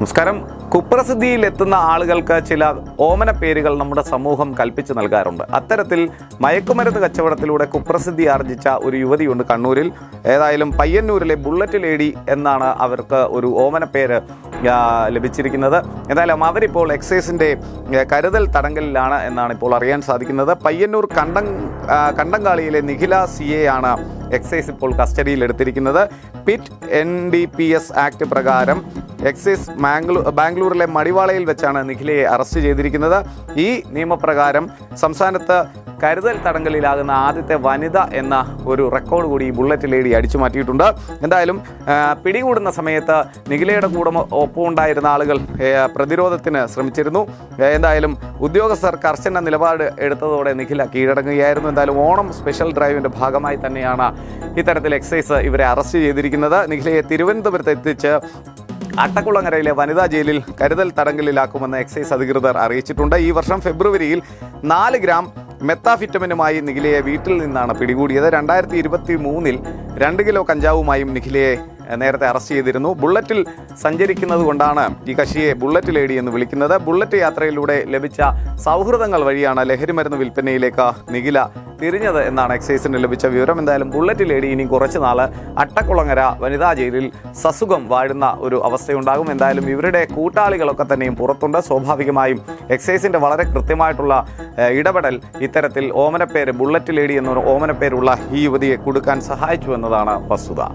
നമസ്കാരം. കുപ്രസിദ്ധിയിൽ എത്തുന്ന ആളുകൾക്ക് ചില ഓമന പേരുകൾ നമ്മുടെ സമൂഹം കൽപ്പിച്ചു നൽകാറുണ്ട്. അത്തരത്തിൽ മയക്കുമരുന്ന് കച്ചവടത്തിലൂടെ കുപ്രസിദ്ധി ആർജിച്ച ഒരു യുവതിയുണ്ട് കണ്ണൂരിൽ. ഏതായാലും പയ്യന്നൂരിലെ ബുള്ളറ്റ് ലേഡി എന്നാണ് അവർക്ക് ഒരു ഓമന പേര് ലഭിച്ചിരിക്കുന്നത്. എന്തായാലും അവരിപ്പോൾ എക്സൈസിന്റെ കരുതൽ തടങ്കലിലാണ് എന്നാണ് ഇപ്പോൾ അറിയാൻ സാധിക്കുന്നത്. പയ്യന്നൂർ കണ്ടം കണ്ടങ്കാളിയിലെ നിഖില സി എ ആണ് എക്സൈസ് ഇപ്പോൾ കസ്റ്റഡിയിൽ എടുത്തിരിക്കുന്നത് PIT N D P S act പ്രകാരം എക്സൈസ് ബാംഗ്ലൂരിലെ മടിവാളയിൽ വെച്ചാണ് നിഖിലയെ അറസ്റ്റ് ചെയ്തിരിക്കുന്നത്. ഈ നിയമപ്രകാരം സംസ്ഥാനത്ത് കരുതൽ തടങ്കലിലാകുന്ന ആദ്യത്തെ വനിത എന്ന ഒരു റെക്കോർഡ് കൂടി ഈ ബുള്ളറ്റ് ലേഡി അടിച്ചു മാറ്റിയിട്ടുണ്ട്. എന്തായാലും പിടികൂടുന്ന സമയത്ത് നിഖിലയുടെ കൂടെ ഒപ്പമുണ്ടായിരുന്ന ആളുകൾ പ്രതിരോധത്തിന് ശ്രമിച്ചിരുന്നു. എന്തായാലും ഉദ്യോഗസ്ഥർ കർശന നിലപാട് എടുത്തതോടെ നിഖില കീഴടങ്ങുകയായിരുന്നു. എന്തായാലും ഓണം സ്പെഷ്യൽ ഡ്രൈവിന്റെ ഭാഗമായി തന്നെയാണ് ഇത്തരത്തിൽ എക്സൈസ് ഇവരെ അറസ്റ്റ് ചെയ്തിരിക്കുന്നത്. നിഖിലയെ തിരുവനന്തപുരത്ത് എത്തിച്ച് അട്ടക്കുളങ്ങരയിലെ വനിതാ ജയിലിൽ കരുതൽ തടങ്കലിലാക്കുമെന്ന് എക്സൈസ് അധികൃതർ അറിയിച്ചിട്ടുണ്ട്. ഈ വർഷം ഫെബ്രുവരിയിൽ നാല് ഗ്രാം മെത്താഫിറ്റമിനുമായി നിഖിലയെ വീട്ടിൽ നിന്നാണ് പിടികൂടിയത്. രണ്ടായിരത്തി ഇരുപത്തി മൂന്നിൽ രണ്ട് കിലോ കഞ്ചാവുമായും നിഖിലയെ നേരത്തെ അറസ്റ്റ് ചെയ്തിരുന്നു. ബുള്ളറ്റിൽ സഞ്ചരിക്കുന്നത് കൊണ്ടാണ് ഈ കശിയെ ബുള്ളറ്റ് ലേഡി എന്ന് വിളിക്കുന്നത്. ബുള്ളറ്റ് യാത്രയിലൂടെ ലഭിച്ച സൗഹൃദങ്ങൾ വഴിയാണ് ലഹരിമരുന്ന് വിൽപ്പനയിലേക്ക് നിഖില തിരിഞ്ഞത് എന്നാണ് എക്സൈസിന് ലഭിച്ച വിവരം. എന്തായാലും ബുള്ളറ്റ് ലേഡി ഇനി കുറച്ച് നാൾ അട്ടക്കുളങ്ങര വനിതാ ജയിലിൽ സസുഖം വാഴുന്ന ഒരു അവസ്ഥയുണ്ടാകും. എന്തായാലും ഇവരുടെ കൂട്ടാളികളൊക്കെ തന്നെയും പുറത്തുണ്ട്. സ്വാഭാവികമായും എക്സൈസിന്റെ വളരെ കൃത്യമായിട്ടുള്ള ഇടപെടൽ ഇത്തരത്തിൽ ഓമനപ്പേര് ബുള്ളറ്റ് ലേഡി എന്നൊരു ഓമനപ്പേരുള്ള ഈ യുവതിയെ കൊടുക്കാൻ സഹായിച്ചു എന്നതാണ് വസ്തുത.